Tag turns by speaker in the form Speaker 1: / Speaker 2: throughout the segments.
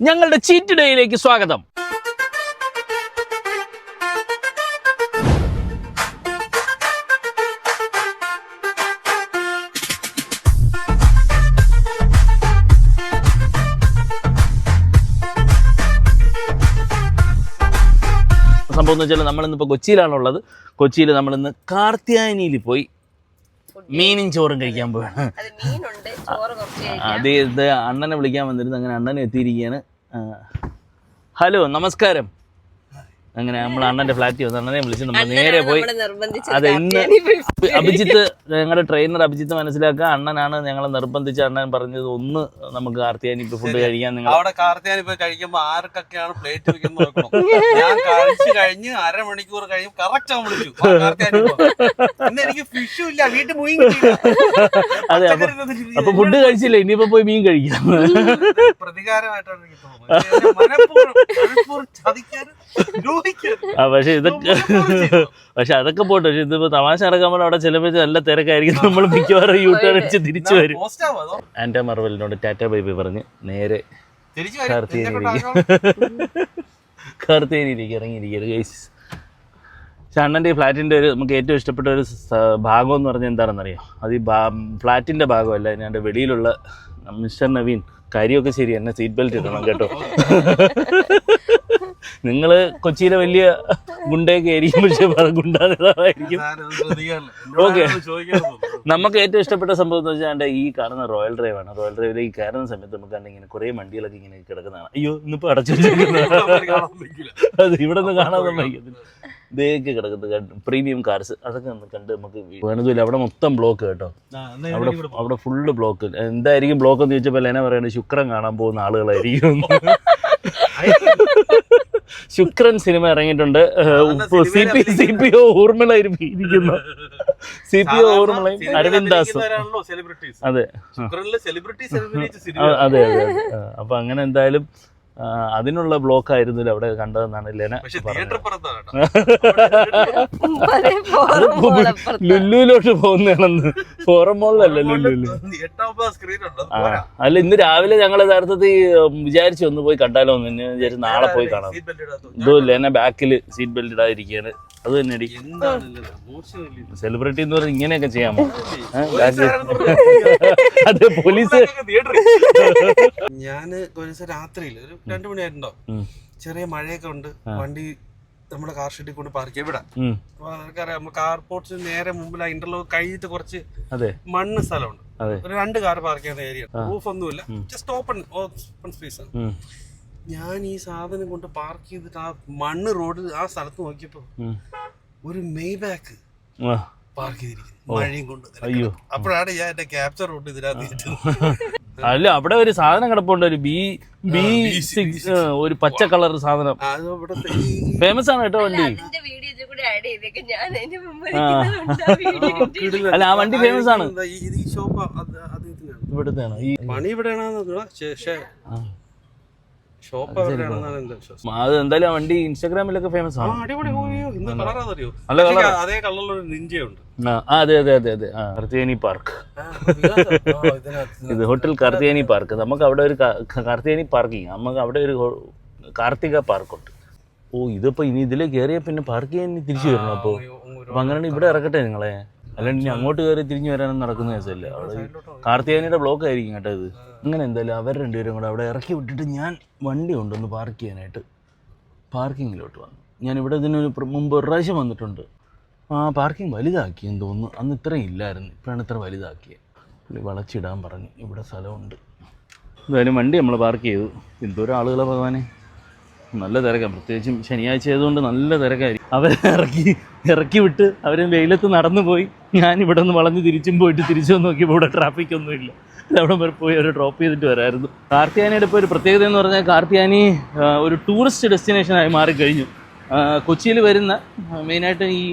Speaker 1: ഞങ്ങളുടെ ചീറ്റ് ഡേയിലേക്ക് സ്വാഗതം. സംഭവം എന്ന് വെച്ചാൽ നമ്മളിന്നിപ്പോൾ കൊച്ചിയിലാണുള്ളത്. കൊച്ചിയിൽ നമ്മളിന്ന് കാർത്തിയാനിയിൽ പോയി മീനും ചോറും കഴിക്കാൻ പോവാണ്.
Speaker 2: അത്
Speaker 1: ഇത് അണ്ണനെ വിളിക്കാൻ വന്നിരുന്നു. അങ്ങനെ അണ്ണനെ എത്തിയിരിക്കുകയാണ്. ഹലോ നമസ്കാരം. അങ്ങനെ നമ്മൾ അണ്ണന്റെ ഫ്ലാറ്റിൽ വന്ന് അണ്ണനെ വിളിച്ച് നമ്മൾ നേരെ പോയി. അതെ ഇന്ന് അഭിജിത്ത് ഞങ്ങളുടെ ട്രെയിനർ അഭിജിത്ത് മനസ്സിലാക്കുക അണ്ണനാണ് ഞങ്ങളെ നിർബന്ധിച്ച് അണ്ണൻ പറഞ്ഞത് ഒന്ന് നമുക്ക് കാർത്തിയാനി ഇപ്പൊ ഫുഡ് കഴിക്കാൻ നിങ്ങൾ
Speaker 3: അവിടെ കാർത്തിയാനി പോയി കഴിക്കുമ്പോ ആർക്കൊക്കെയാണ് പ്ലേറ്റ് വെക്കുന്നത് ഞാൻ കഴിച്ചു കഴിഞ്ഞ് അരമണിക്കൂർ കഴിയും. കറക്റ്റ് വിളിച്ചു. കാർത്തിയാനി പോ." ഇന്ന് എനിക്ക് ഫിഷും ഇല്ല വീട്ടിൽ പോയി.
Speaker 1: അതെ അപ്പൊ ഫുഡ് കഴിച്ചില്ല? ഇനിയിപ്പോ പോയി മീൻ കഴിക്കാം.
Speaker 3: പ്രതികാരമായിട്ടാണ് എനിക്ക് തോന്നുന്നത്.
Speaker 1: ആ പക്ഷെ ഇതൊക്കെ പക്ഷെ അതൊക്കെ പോട്ടെ. പക്ഷെ ഇതിപ്പോ തമാശ നടക്കുമ്പോൾ അവിടെ ചിലപ്പോൾ നല്ല തിരക്കായിരിക്കും. നമ്മൾ മിക്കവാറും യൂ ടേൺ അടിച്ച് തിരിച്ചു വരും. ആന്റാ മറവലിനോട് ടാറ്റ ബൈബി പറഞ്ഞ് നേരെ കാർത്തേനിയിലേക്ക് ഇറങ്ങിയിരിക്കരുത് ഗൈസ് ഫ്ലാറ്റിന്റെ അണ്ണന്റെ ഈ ഫ്ലാറ്റിന്റെ ഒരു നമുക്ക് ഏറ്റവും ഇഷ്ടപ്പെട്ട ഒരു ഭാഗം എന്ന് പറഞ്ഞാൽ എന്താണെന്നറിയോ? അത് ഈ ഭാ ഫ്ലാറ്റിന്റെ ഭാഗമല്ല അതിന്റെ വെളിയിലുള്ള മിസ്റ്റർ നവീൻ കാര്യമൊക്കെ ശരി എന്നെ സീറ്റ് ബെൽറ്റ് ഇടണം കേട്ടോ. നിങ്ങൾ കൊച്ചിയിലെ വലിയ ഗുണ്ടയൊക്കെ ആയിരിക്കും. പക്ഷെ ഗുണ്ടാതായിരിക്കും ഓക്കെ. നമുക്ക് ഏറ്റവും ഇഷ്ടപ്പെട്ട സംഭവം എന്ന് വെച്ചാൽ ഈ കാണുന്ന റോയൽ ഡ്രൈവ് ആണ്. റോയൽ ഈ കയറുന്ന സമയത്ത് നമുക്ക് കണ്ട് ഇങ്ങനെ കുറേ വണ്ടികളൊക്കെ ഇങ്ങനെ കിടക്കുന്നതാണ്. അയ്യോ ഇന്നിപ്പോ അടച്ചു. അത് ഇവിടെ നിന്ന് കാണാതെ ഇതേക്ക് ഇതൊക്കെ കിടക്കുന്നത് പ്രീമിയം കാർസ് അതൊക്കെ ഒന്ന് കണ്ട് നമുക്ക് വേണതുമില്ല. അവിടെ മൊത്തം ബ്ലോക്ക് കേട്ടോ. അവിടെ അവിടെ ഫുള്ള് ബ്ലോക്ക് എന്തായിരിക്കും ബ്ലോക്ക് എന്ന് ചോദിച്ചപ്പോൾ എന്നെ പറയുന്നത് ശുക്രൻ കാണാൻ പോകുന്ന ആളുകളായിരിക്കും ശുക്രൻ സിനിമ ഇറങ്ങിയിട്ടുണ്ട്. C P C P O ഊർമിളായിരിക്കുന്നു C P O ഊർമിളയും
Speaker 3: അരവിന്ദാസും
Speaker 1: അരവിന്ദ് ദാസും. അതെ. അതെ അതെ അപ്പൊ അങ്ങനെ എന്തായാലും അതിനുള്ള ബ്ലോക്ക് ആയിരുന്നില്ല അവിടെ കണ്ടതെന്നാണ് ലെന. ലുല്ലുവിലോട്ട് പോകുന്നതാണെന്ന്. ഫോറം മോളിലല്ല
Speaker 3: ലുല്ലു സ്ക്രീൻ ഉണ്ട്? അത്
Speaker 1: അല്ല ഇന്ന് രാവിലെ ഞങ്ങൾ യഥാർത്ഥത്തിൽ വിചാരിച്ചു ഒന്ന് പോയി കണ്ടാലോ എന്ന് വിചാരിച്ചു നാളെ പോയി കാണാം. ഇതും ലെന ബാക്കിൽ സീറ്റ് ബെൽറ്റ് ഇടാതിരിക്കുകയാണ് അത് തന്നെ? സെലിബ്രിറ്റി എന്ന് പറഞ്ഞാൽ ഇങ്ങനെയൊക്കെ ചെയ്യാമോ? അത് പോലീസ്
Speaker 3: ഞാൻ ഒരു ദിവസം രാത്രിയിൽ ഒരു രണ്ടു മണിയായിട്ടുണ്ടോ? ചെറിയ മഴയൊക്കെ ഉണ്ട്. വണ്ടി നമ്മുടെ കാർ ഷെഡിൽ കൊണ്ട് പാർക്ക് ചെയ്യും ഇവിടെ അപ്പൊ നിനക്കറിയാം നമ്മൾ കാർ പോർട്സിന് നേരെ മുമ്പിൽ ആ ഇന്റർലോക്ക് കഴിഞ്ഞിട്ട് കുറച്ച്
Speaker 1: അതെ.
Speaker 3: മണ്ണ് സ്ഥലമുണ്ട്. ഒരു രണ്ട് കാർ പാർക്ക് ചെയ്യുന്ന ഏരിയ റൂഫ് ഒന്നുമില്ല. ജസ്റ്റ് ഓപ്പൺ ഓപ്പൺ സ്പേസ് ആണ്. ഞാൻ ഈ സാധനം കൊണ്ട് പാർക്ക് ചെയ്തിട്ട് ആ മണ്ണ് റോഡിൽ ആ സ്ഥലത്ത് നോക്കിയപ്പോ ഒരു മെയ് ബാക്ക്
Speaker 1: ആ,
Speaker 3: പാർക്ക് ചെയ്തിരിക്കുന്നു. മഴയും കൊണ്ട്.
Speaker 1: അയ്യോ.
Speaker 3: അപ്പോഴാണ് ഞാൻ എന്റെ ക്യാപ്ചർ റോഡ് ഇതിനകത്ത്
Speaker 1: അല്ല അവിടെ ഒരു സാധനം കിടപ്പുണ്ട് ഒരു ബി ബി സിക്സ് ഒരു പച്ച കളർ സാധനം. ഫേമസ് ആണ് കേട്ടോ വണ്ടി.
Speaker 2: അതിന്റെ വീഡിയോ ഇതിൽ കൂടെ ആഡ് ചെയ്തേക്ക്. ഞാൻ അതിന്റെ മുമ്പ് ഇരിക്കുന്നതുകൊണ്ട് ആ വീഡിയോ
Speaker 1: അല്ല, ആ വണ്ടി ഫേമസ് ആണ്. ഇവിടുത്തെ ഈ
Speaker 3: പണി ഇവിടെയാണെന്ന്
Speaker 1: അത് എന്തായാലും വണ്ടി ഇൻസ്റ്റാഗ്രാമിലൊക്കെ ഫേമസ് ആണ്. നല്ല.
Speaker 3: അതേ കളറിലുള്ള നിഞ്ചയുണ്ട്.
Speaker 1: അതെ അതെ അതെ കാർത്തിയാനി പാർക്ക്. ഇത് ഹോട്ടൽ കാർത്തിയാനി പാർക്ക്. നമുക്ക് അവിടെ ഒരു കാർത്തിയാനി പാർക്കിങ്. നമുക്ക് അവിടെ ഒരു കാർത്തിക പാർക്കുണ്ട്. ഓ ഇതിപ്പോ ഇനി ഇതിലേക്ക് കയറിയ പിന്നെ പാർക്ക് ചെയ്യാൻ ഇനി തിരിച്ചു വരണം അപ്പോൾ അപ്പൊ? അങ്ങനെ ഇവിടെ ഇറക്കട്ടെ നിങ്ങളെ? അല്ലാണ്ട് ഇനി അങ്ങോട്ട് കയറി തിരിഞ്ഞു വരാനൊന്നും നടക്കുന്ന കേസല്ല? അവിടെ കാർത്തികേനയുടെ ബ്ലോക്ക് ആയിരിക്കും കേട്ടോ ഇത്. അങ്ങനെ എന്തായാലും അവർ രണ്ടുപേരും കൂടെ അവിടെ ഇറക്കി വിട്ടിട്ട് ഞാൻ വണ്ടി കൊണ്ടൊന്ന് പാർക്ക് ചെയ്യാനായിട്ട് പാർക്കിങ്ങിലോട്ട് വന്നു. ഞാൻ ഇവിടെ ഇതിനൊരു പ്ര- മുമ്പ് ഒരു പ്രാവശ്യം വന്നിട്ടുണ്ട്. ആ പാർക്കിംഗ് വലുതാക്കിയെന്ന് തോന്നുന്നു. അന്ന് ഇത്രയും ഇല്ലായിരുന്നു. ഇപ്പോഴാണ് ഇത്ര വലുതാക്കിയത്. പുള്ളി വളച്ചിടാൻ പറഞ്ഞു. ഇവിടെ സ്ഥലമുണ്ട്. എന്തായാലും വണ്ടി നമ്മൾ പാർക്ക് ചെയ്തു. എന്തോരം ആളുകളെ ഭഗവാനെ? നല്ല തിരക്കാണ് പ്രത്യേകിച്ചും ശനിയാഴ്ച ആയതുകൊണ്ട് നല്ല തിരക്കായിരിക്കും. അവരെ ഇറക്കി ഇറക്കി വിട്ട് അവർ വെയിലത്ത് നടന്നു പോയി. ഞാൻ ഇവിടെ നിന്ന് വളഞ്ഞ് തിരിച്ചും പോയിട്ട് തിരിച്ചു വന്ന് നോക്കിയപ്പോൾ ഇവിടെ ട്രാഫിക് ഒന്നുമില്ല അവിടെ വരെ പോയി അവർ ഡ്രോപ്പ് ചെയ്തിട്ട് വരായിരുന്നു. കാർത്തിയാനിയുടെ ഇപ്പോൾ ഒരു പ്രത്യേകത എന്ന് പറഞ്ഞാൽ കാർത്തിയാനി ഒരു ടൂറിസ്റ്റ് ഡെസ്റ്റിനേഷനായി മാറിക്കഴിഞ്ഞു. കൊച്ചിയിൽ വരുന്ന മെയിനായിട്ട് ഈ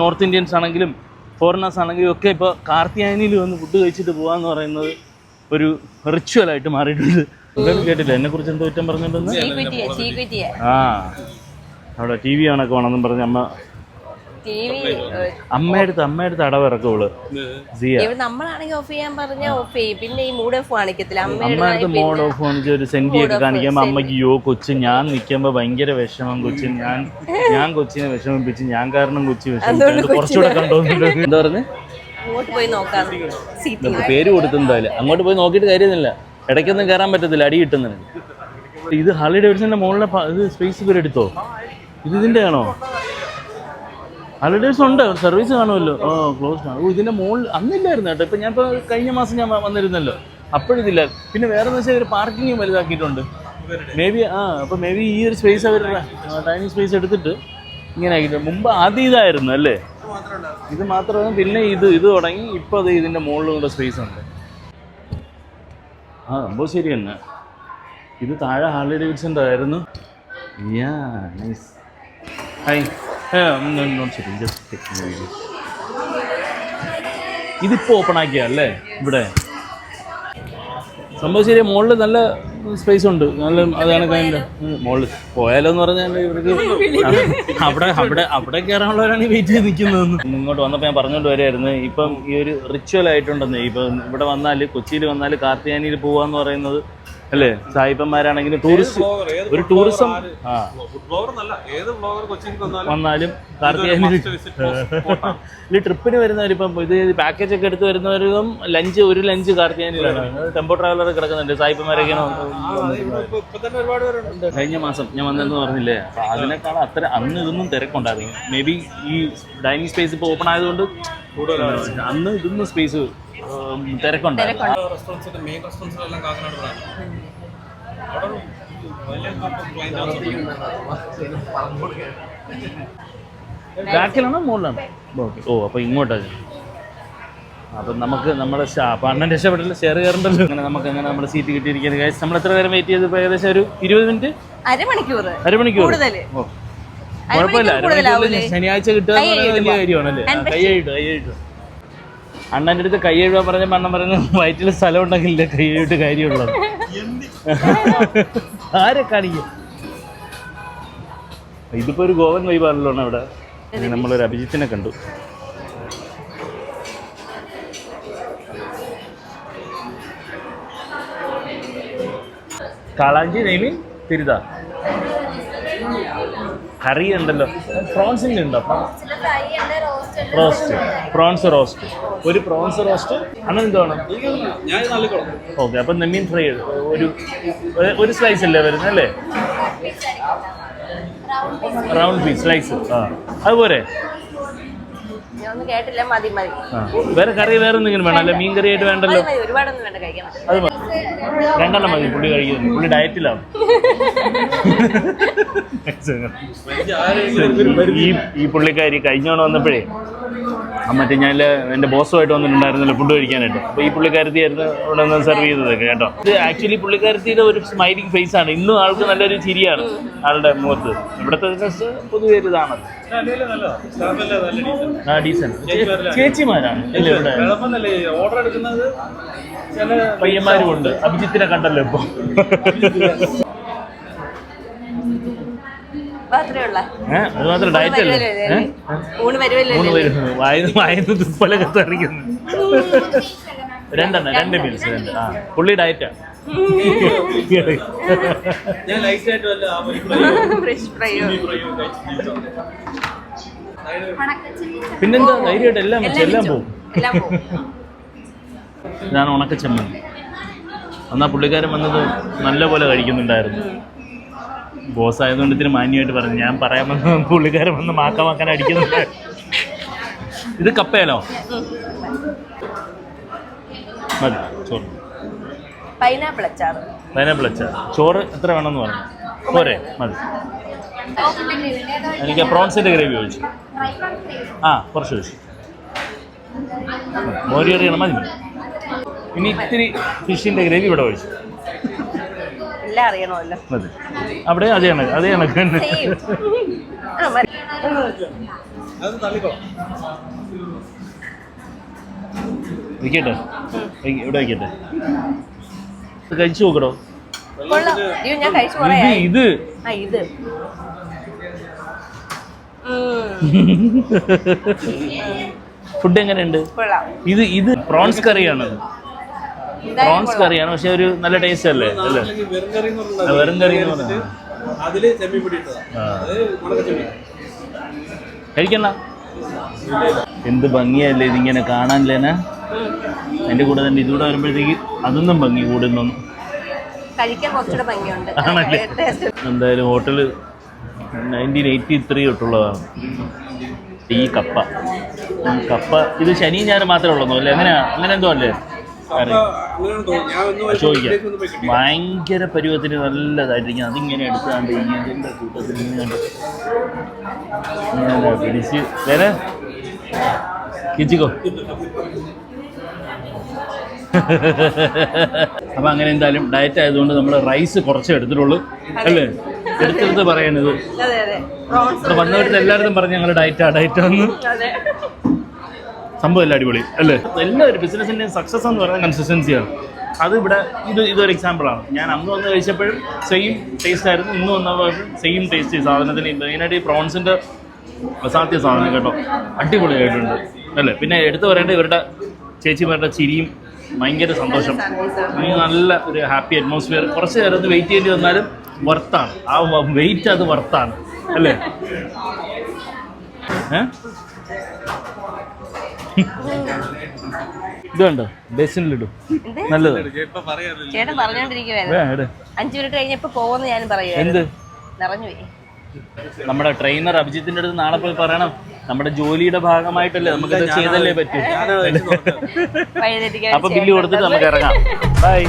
Speaker 1: നോർത്ത് ഇന്ത്യൻസ് ആണെങ്കിലും ഫോറിനേഴ്സ് ആണെങ്കിലും ഒക്കെ ഇപ്പോൾ കാർത്തിയാനിയിൽ വന്ന് ഫുഡ് കഴിച്ചിട്ട് പോകാമെന്ന് പറയുന്നത് ഒരു റിച്വലായിട്ട് മാറിയിട്ടുണ്ട്. കേട്ടില്ല? എന്നെ കുറിച്ച് എന്തോ കുറ്റം പറഞ്ഞിട്ടുണ്ടെന്ന്? ആ. അവിടെ ടി വി ആണൊക്കെ വേണമെന്നും പറഞ്ഞ അമ്മ അമ്മയടുത്ത് അമ്മയടുത്ത്
Speaker 2: ഇവിടെ നമ്മളാണെങ്കിൽ ഓഫ് ചെയ്യാൻ പറഞ്ഞാൽ ഓഫ് ചെയ്യും. പിന്നെ ഈ മൂഡ് ഓഫ് കാണിക്കത്തില്ല.
Speaker 1: അമ്മയടുത്ത്
Speaker 2: അമ്മയുടെ
Speaker 1: മോഡ് ഓഫ് കാണിച്ച് ഒരു സെന്റിയൊക്കെ കാണിക്കുമ്പോ അമ്മയ്ക്ക് യോ കൊച്ചു ഞാൻ നിക്കുമ്പോ ഭയങ്കര വിഷമം. കൊച്ചു ഞാൻ ഞാൻ കൊച്ചിനെ വിഷമിപ്പിച്ച് ഞാൻ കാരണം കൊച്ചി വിഷമിച്ചു കുറച്ചുകൂടെ കണ്ടോന്നില്ല എന്താ പറഞ്ഞു?
Speaker 2: അങ്ങോട്ട് പോയി നോക്കാം.
Speaker 1: പേര് കൊടുത്തെന്തായാലും അങ്ങോട്ട് പോയി നോക്കിയിട്ട് കാര്യമൊന്നുമില്ല. ഇടയ്ക്കൊന്നും കയറാൻ പറ്റത്തില്ല അടി കിട്ടുന്നതിന് ഇത് ഹാർലി ഡേവിഡ്സന്റെ മുകളിലെ ഇത് സ്പേസ് ഇവർ എടുത്തോ? ഇത് ഇതിന്റെ ആണോ? ഹാർലി ഡേവിഡ്സൺ ഉണ്ട് സർവീസ് കാണുമല്ലോ. ഓ ക്ലോസ് ആണ്. ഓ ഇതിന്റെ മുകളിൽ അന്നില്ലായിരുന്നു കേട്ടോ. ഇപ്പൊ ഞാൻ ഇപ്പൊ കഴിഞ്ഞ മാസം ഞാൻ വന്നിരുന്നല്ലോ. അപ്പോഴിതില്ല. പിന്നെ വേറെ എന്ന് വെച്ചാൽ ഇവർ വലുതാക്കിയിട്ടുണ്ട്. മേ ബി ആ അപ്പൊ മേ ബി ഈ ഒരു സ്പേസ് അവർ ഡൈനിങ് സ്പേസ് എടുത്തിട്ട് ഇങ്ങനെ ആക്കിയിട്ടുണ്ട്. മുമ്പ് ആദ്യം ഇതായിരുന്നു അല്ലേ? ഇത് മാത്രമല്ല പിന്നെ ഇത് ഇത് തുടങ്ങി ഇപ്പൊ അത് ഇതിന്റെ മുകളിലും കൂടെ സ്പേസ് ഉണ്ട്. ആ സംഭവം ശരി തന്നെ. ഇത് താഴെ ഹാർലി ഡേവിഡ്സന്റെ ആയിരുന്നു ഇതിപ്പോ ഓപ്പൺ ആക്കിയ അല്ലേ? ഇവിടെ. സംഭവം ശരി മുകളിൽ നല്ല സ്പേസ് ഉണ്ട്. നല്ല അതാണ് മുകളിൽ പോയാലോ. എന്ന് പറഞ്ഞാൽ ഇവർക്ക് അവിടെ അവിടെ അവിടെ കയറാനുള്ളവരാണ് വെയിറ്റ് ചെയ്ത് നിൽക്കുന്നത്. ഇങ്ങോട്ട് വന്നപ്പോൾ ഞാൻ പറഞ്ഞുകൊണ്ട് വരായിരുന്നു. ഇപ്പം ഈ ഒരു റിച്വൽ ആയിട്ടുണ്ടെന്ന്. ഇപ്പം ഇവിടെ വന്നാൽ കൊച്ചിയിൽ വന്നാൽ കാർത്തിയാനിയിൽ എന്ന് പറയുന്നത് അല്ലേ? സായിപ്പന്മാരാണെങ്കിലും ടൂറിസ്റ്റ് ഒരു ടൂറിസം
Speaker 3: വന്നാലും
Speaker 1: കാർത്തിയാനിൽ ഈ ട്രിപ്പിന് വരുന്നവരിപ്പം ഇത് പാക്കേജ് ഒക്കെ എടുത്ത് വരുന്നവരും ലഞ്ച് ഒരു ലഞ്ച് കാർത്തിയാനിലാണ് ടെമ്പോ ട്രാവലർ കിടക്കുന്നുണ്ട്. സായിപ്പന്മാരൊക്കെയാണ്
Speaker 3: ഇപ്പൊ പേരുണ്ട്.
Speaker 1: കഴിഞ്ഞ മാസം ഞാൻ വന്നെന്ന് പറഞ്ഞില്ലേ? അതിനേക്കാൾ അത്ര അന്ന് ഇതൊന്നും തിരക്കുണ്ടായിരുന്നു മേ ബി ഈ ഡൈനിങ് സ്പേസ് ഇപ്പോൾ ഓപ്പൺ ആയതുകൊണ്ട് അന്ന് ഇതൊന്നും സ്പേസ്
Speaker 3: തിരക്കുണ്ട്.
Speaker 1: ബാക്കിലാണോ മുകളിലാണോ. ഓക്കെ ഓ അപ്പൊ ഇങ്ങോട്ടാ. അപ്പം നമുക്ക് നമ്മുടെ അപ്പം അണ്ണൻ രക്ഷപ്പെട്ടില്ല ഷെയർ കയറണ്ടല്ലോ. അങ്ങനെ നമുക്ക് അങ്ങനെ നമ്മുടെ സീറ്റ് കിട്ടിയിരിക്കുന്നത്. നമ്മൾ എത്ര നേരം വെയിറ്റ് ചെയ്ത്? ഏകദേശം ഒരു ഇരുപത് മിനിറ്റ്
Speaker 2: അരമണിക്കൂർ
Speaker 1: അരമണിക്കൂർ
Speaker 2: കൂടുതൽ.
Speaker 1: ഓ. കുഴപ്പമില്ല? ശനിയാഴ്ച കിട്ടുക വലിയ കാര്യമാണല്ലേ? ആ, കൈ എഴുതു കൈ എഴുതു അണ്ണന്റെ അടുത്ത് കൈ എഴുതാൻ പറഞ്ഞപ്പോൾ അണ്ണൻ പറഞ്ഞു വയറ്റിൽ സ്ഥലം ഉണ്ടെങ്കിലേ കൈ എഴുതിട്ട് കാര്യമുള്ളത് ആരെ കാണിക്കും? ഇതിപ്പോ ഒരു ഗോവൻ വൈബാണല്ലോ അവിടെ നമ്മളൊരു അഭിജിത്തിനെ കണ്ടു. കാളാഞ്ചി നെയ്മി തിരുത. കറി ഉണ്ടല്ലോ. പ്രോൺസിന്റെ ഉണ്ടോ? Roast prawns roast. ഒരു പ്രോൺസ് റോസ്റ്റ്. അങ്ങനെ എന്ത് വേണം? ഓക്കെ അപ്പം നെമ്മീൻ ഫ്രൈ ഒരു ഒരു- സ്ലൈസ് അല്ലേ വരുന്നത് അല്ലേ? റൗണ്ട് പീസ് സ്ലൈസ് ആ. അതുപോലെ
Speaker 2: ഞാൻ ഒന്നും കേട്ടില്ല മതി മതി.
Speaker 1: വേറെ കറി വേറെ എന്തെങ്കിലും വേണം അല്ലെ മീൻ കറി ആയിട്ട് വേണ്ടല്ലോ അത് രണ്ടെണ്ണം മതി പുള്ളി കഴിക്കുന്നു. പുള്ളി ഡയറ്റിലാണ് ഈ ഈ പുള്ളിക്കാരി കഴിഞ്ഞോണം വന്നപ്പോഴേ മറ്റേ ഞാൻ എന്റെ ബോസുമായിട്ട് വന്നിട്ടുണ്ടായിരുന്നല്ലോ ഫുഡ് കഴിക്കാനായിട്ട്. അപ്പോൾ ഈ പുള്ളിക്കാരത്തിയായിരുന്നു ഇവിടെ നിന്ന് സെർവ് ചെയ്തതൊക്കെ കേട്ടോ. ഇത് ആക്ച്വലി പുള്ളിക്കാരത്തിയുടെ ഒരു സ്മൈലിംഗ് ഫേസ് ആണ്. ഇന്നും ആൾക്ക് നല്ലൊരു ചിരിയാണ് ആളുടെ മുഖത്ത്. ഇവിടുത്തെ ബിസിനസ് പൊതുവെ ഒരു ഇതാണത് ആ ഡീസന്റ് ചേച്ചിമാരാണ്. ഇല്ല ഇവിടെ.
Speaker 3: ഓർഡർ എടുക്കുന്നത്
Speaker 1: പയ്യന്മാരും ഉണ്ട്. അഭിജിത്തിനെ കണ്ടല്ലോ ഇപ്പൊ.
Speaker 2: മാത്രമേ ഉള്ള
Speaker 1: ഏഹ് അത് മാത്രം ഡയറ്റ് അല്ലേ? മൂന്ന് പേര് വായന വായന തുപ്പലൊക്കെ തെറിക്കുന്നു രണ്ടെണ്ണം രണ്ട് മീൽസ് രണ്ട്. ആ പുള്ളി ഡയറ്റാ
Speaker 3: ഞാൻ ലൈറ്റ് ആയിട്ട് വല്ല
Speaker 2: ഫ്രഷ് ഫ്രൈയോ
Speaker 1: പിന്നെന്താ? ധൈര്യമായിട്ട് എല്ലാം വെച്ച് എല്ലാം പോകും
Speaker 2: എല്ലാം പോകും
Speaker 1: ഇതാണ് ഉണക്ക ചമ്മന്തി എന്നാ പുള്ളിക്കാരൻ വന്നത് നല്ല പോലെ കഴിക്കുന്നുണ്ടായിരുന്നു ബോസ് ആയതുകൊണ്ട് ഇത്തിരി മാന്യമായിട്ട് പറഞ്ഞു. ഞാൻ പറയാൻ വന്ന പുള്ളിക്കാരൻ വന്ന് മാക്ക മാക്കാൻ അടിക്കുന്നുണ്ട്. ഇത് കപ്പയാലോ മതി ചോറ്.
Speaker 2: പൈനാപ്പിൾ അച്ചാർ
Speaker 1: പൈനാപ്പിൾ അച്ചാർ ചോറ് എത്ര വേണമെന്ന് പറഞ്ഞു. പോരെ മതി. എനിക്ക് പ്രോൺസിന്റെ ഗ്രേവി ചോദിച്ചു ആ കുറച്ച് ചോദിച്ചു മോരി കറിയാണ് മതി മതി. ഇനി ഇത്തിരി ഫിഷിന്റെ ഗ്രേവി ഇവിടെ ഒഴിച്ചു.
Speaker 2: എല്ലാം അറിയണമല്ലോ.
Speaker 1: അവിടെ അതേ കണക്ക് അതേ കണക്ക് തന്നെ. ഇവിടെ വയ്ക്കട്ടെ ഇത് കഴിച്ചു
Speaker 2: കൊള്ളാം. അയ്യോ ഞാൻ കഴിച്ചു
Speaker 1: ഇത്
Speaker 2: ആ ഇത്. ഉം.
Speaker 1: ഫുഡ് എങ്ങനെയുണ്ട്?
Speaker 2: കൊള്ളാം.
Speaker 1: ഇത് ഇത്. പ്രോൺസ് കറിയാണ് പ്രോൺസ് കറിയാണ് പക്ഷെ ഒരു നല്ല ടേസ്റ്റ് അല്ലേ? അല്ലേ?
Speaker 3: വെറും കറി എന്ന് പറഞ്ഞാൽ
Speaker 1: കഴിക്കണ്ട. എന്ത് ഭംഗിയല്ലേ ഇതിങ്ങനെ കാണാനില്ലേന എന്റെ കൂടെ തന്നെ ഇതുകൂടെ വരുമ്പോഴത്തേക്ക് അതൊന്നും ഭംഗി കൂടുന്നു. ആണല്ലേ? എന്തായാലും ഹോട്ടൽ നയന്റീൻ എയ്റ്റി ത്രീ തൊട്ടുള്ളതാണ്. ഈ കപ്പ. ഈ കപ്പ. ഇത് ശനി ഞാനും മാത്രമേ ഉള്ളൂ അല്ലേ? അങ്ങനെ അങ്ങനെ എന്തോ അല്ലേ? ചോദിക്കാം. ഭയങ്കര പരുവത്തിന് നല്ലതായിട്ടിരിക്കും അതിങ്ങനെ എടുത്താണ്ട് ഇതിന്റെ കൂട്ടത്തിൽ ഇങ്ങനെ ഇങ്ങനെ പിടിച്ച്. വേറെ? കിച്ചിക്കോ? അപ്പം അങ്ങനെ എന്തായാലും ഡയറ്റ് ആയതുകൊണ്ട് നമ്മൾ റൈസ് കുറച്ച് എടുത്തിട്ടുള്ളൂ. അല്ലേ? എടുത്തെടുത്ത് പറയണത്. ഇവിടെ വന്നവരുടെ എല്ലായിടത്തും പറഞ്ഞ് ഞങ്ങൾ ഡയറ്റാ ഡയറ്റാന്ന്
Speaker 2: അതെ.
Speaker 1: സംഭവം എല്ലാം അടിപൊളി അല്ലേ? എല്ലാ ഒരു ബിസിനസ്സിന്റെയും സക്സസ് എന്ന് പറയുന്നത് കൺസിസ്റ്റൻസിയാണ് അത് ഇവിടെ ഇത് ഇതൊരു എക്സാമ്പിളാണ് ഞാൻ അന്ന് വന്ന് കഴിച്ചപ്പോഴും സെയിം ടേസ്റ്റ് ആയിരുന്നു. ഇന്ന് വന്നപ്പോഴും സെയിം ടേസ്റ്റ് സാധനത്തിന് മെയിനായിട്ട് ഈ പ്രോൺസിന്റെ അസാധ്യ സാധനം കേട്ടോ. അടിപൊളിയായിട്ടുണ്ട് അല്ലേ? പിന്നെ എടുത്തു പറയേണ്ട ഇവരുടെ ചേച്ചിമാരുടെ ചിരിയും ഭയങ്കര സന്തോഷം. നല്ല ഒരു ഹാപ്പി അറ്റ്മോസ്ഫിയർ കുറച്ച് നേരം വെയിറ്റ് ചെയ്യേണ്ടി വന്നാലും വർത്താണ് ആ വെയിറ്റ് അത് വർത്താണ് അല്ലേ? ഏ? ഇത് കണ്ടോ ബേസിനിലിടും നല്ലത്.
Speaker 2: ചേട്ടൻ പറഞ്ഞോണ്ടിരിക്കുവായിരുന്നു. അഞ്ചു മിനിറ്റ് കഴിഞ്ഞപ്പോ ഞാൻ പറയുമായിരുന്നു
Speaker 1: എന്ത്?
Speaker 2: നിറഞ്ഞു
Speaker 1: നമ്മുടെ ട്രെയിനർ അഭിജിത്തിന്റെ അടുത്ത് നാളെ പോയി പറയണം. നമ്മുടെ ജോലിയുടെ ഭാഗമായിട്ടല്ലേ നമുക്ക് ഇത് ചെയ്തല്ലേ പറ്റൂ. അപ്പൊ ബില്ല് കൊടുത്തിട്ട് നമുക്ക് ഇറങ്ങാം. ബൈ.